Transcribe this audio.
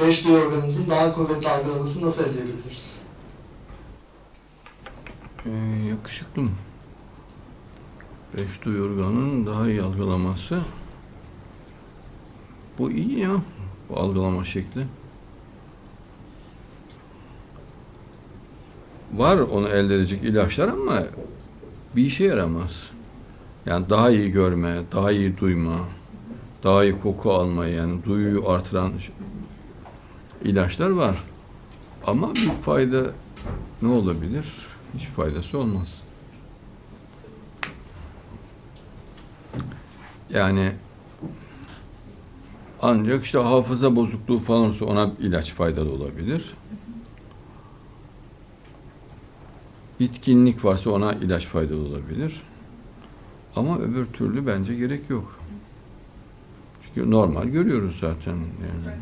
beş duyu organımızın daha kuvvetli algılamasını nasıl elde edebiliriz? Ee, yakışıklı mı? Beş duyu organının daha iyi algılaması. Bu iyi ya. Bu algılama şekli. Var onu elde edecek ilaçlar ama bir işe yaramaz. Yani daha iyi görme, daha iyi duyma, daha iyi koku alma yani duyuyu artıran ilaçlar var. Ama bir fayda ne olabilir? Hiç faydası olmaz. Yani ancak işte hafıza bozukluğu falan olsa ona ilaç faydalı olabilir. Bitkinlik varsa ona ilaç faydalı olabilir. Ama öbür türlü bence gerek yok. Çünkü normal görüyoruz zaten yani.